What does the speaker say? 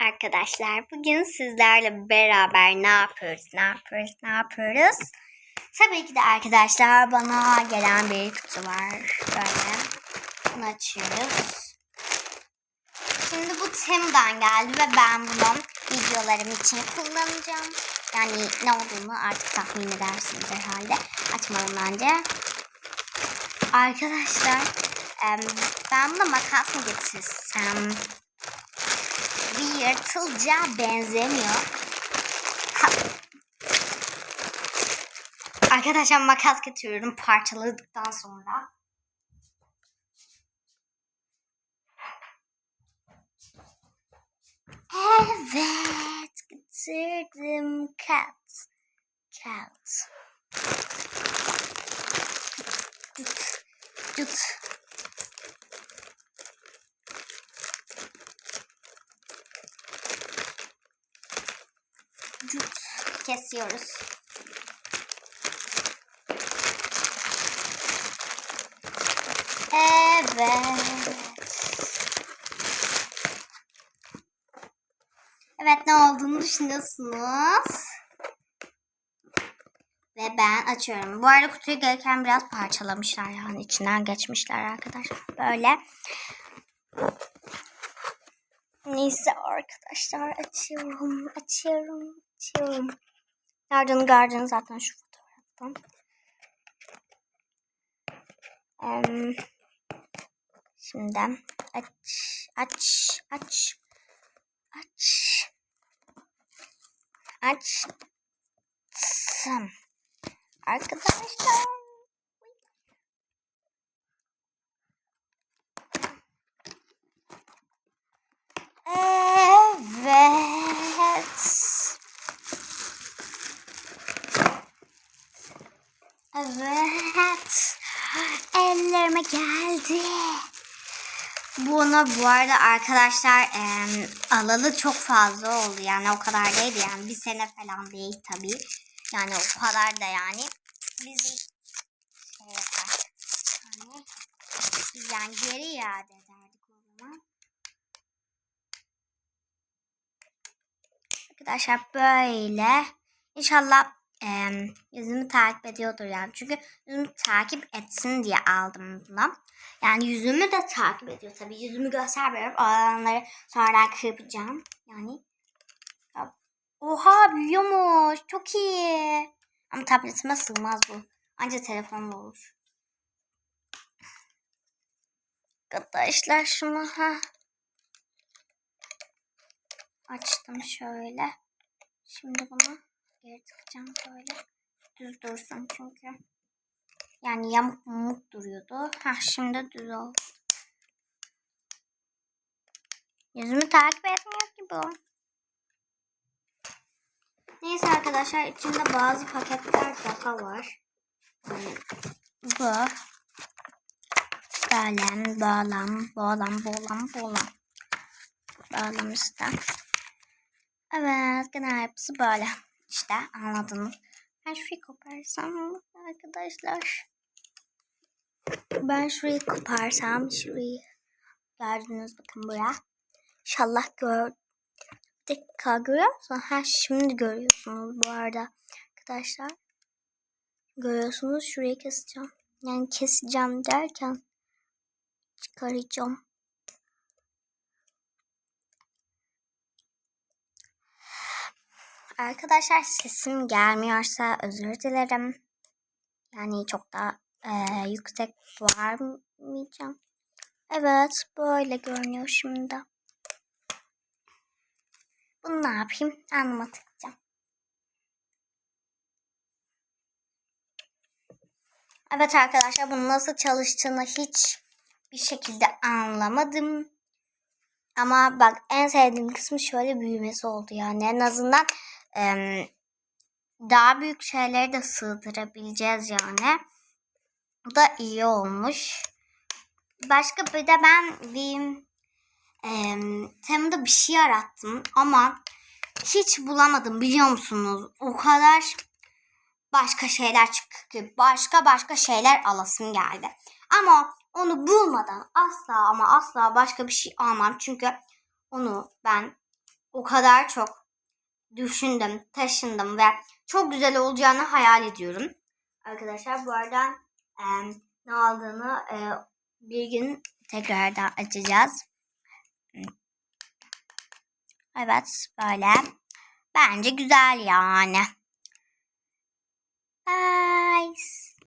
Arkadaşlar bugün sizlerle beraber ne yapıyoruz, ne yapıyoruz, ne yapıyoruz? Tabii ki de arkadaşlar bana gelen bir kutu var. Böyle bunu açıyoruz. Şimdi bu Temu'dan geldi ve ben bunu videolarım için kullanacağım. Yani ne olduğunu artık tahmin edersiniz herhalde. Açmadan önce. Arkadaşlar ben buna makas mı getirsem? Bir yırtılca benzemiyor. Arkadaşlar makas getiriyorum parçaladıktan sonra. Evet getirdim cat. Cat. Tut. Tut. Cut. Kesiyoruz. Evet. Evet ne olduğunu düşünüyorsunuz. Ve ben açıyorum. Bu arada kutuyu gelirken biraz parçalamışlar yani içinden geçmişler arkadaşlar. Böyle. Neyse arkadaşlar açıyorum, açıyorum, açıyorum. Nereden gördüğünüz zaten şu fotoğraftan. Em, şimdi aç, aç, aç, aç, açtım. Arkadaşlar. Evet. Ellerime geldi. Bunu bu arada arkadaşlar em, alalı çok fazla oldu. Yani o kadar değil yani. Bir sene falan değil tabii. Yani o kadar da yani. Biz şey yapar. Yani, yani geri iade ederdik o zaman. Arkadaşlar böyle. İnşallah em, yüzümü takip ediyordur yani. Çünkü yüzümü takip etsin diye aldım bunu. Yani yüzümü de takip ediyor tabii. Yüzümü göstermiyorum. O alanları sonradan kırpacağım. Yani. Oha büyüyormuş. Çok iyi. Ama tabletime sığmaz bu. Ancak telefonla olur. Arkadaşlar şunu ha. Açtım şöyle. Şimdi bunu geri tıkacağım böyle. Düz dursun çünkü. Yani yamuk mumuk duruyordu. Ha şimdi düz oldu. Yüzümü takip etmiyor ki bu. Neyse arkadaşlar içinde bazı paketler daha var. Yani bu. Böyle bağlam, bağlam, bağlam, bağlam. Bağlam işte. Evet genel hepsi böyle. İşte anladınız. Ben şurayı koparsam arkadaşlar. Ben şurayı koparsam şurayı gördünüz bakın buraya. İnşallah gör. Bir dakika görüyor musunuz? Ha şimdi görüyorsunuz bu arada arkadaşlar. Görüyorsunuz şurayı keseceğim. Yani keseceğim derken çıkaracağım. Arkadaşlar sesim gelmiyorsa özür dilerim. Yani çok da e, yüksek varmayacağım. Evet böyle görünüyor şimdi. Bunu ne yapayım? Anlama tıklayacağım. Evet arkadaşlar bunun nasıl çalıştığını hiç bir şekilde anlamadım. Ama bak en sevdiğim kısmı şöyle büyümesi oldu yani. En azından daha büyük şeyleri de sığdırabileceğiz yani. Bu da iyi olmuş. Başka bir de ben bir em, Temu'da bir şey arattım ama hiç bulamadım biliyor musunuz? O kadar başka şeyler çıktı ki başka başka şeyler alasım geldi. Ama onu bulmadan asla ama asla başka bir şey almam. Çünkü onu ben o kadar çok düşündüm, taşındım ve çok güzel olacağını hayal ediyorum. Arkadaşlar bu arada e, ne aldığını e, bir gün tekrardan açacağız. Evet böyle. Bence güzel yani. Bye.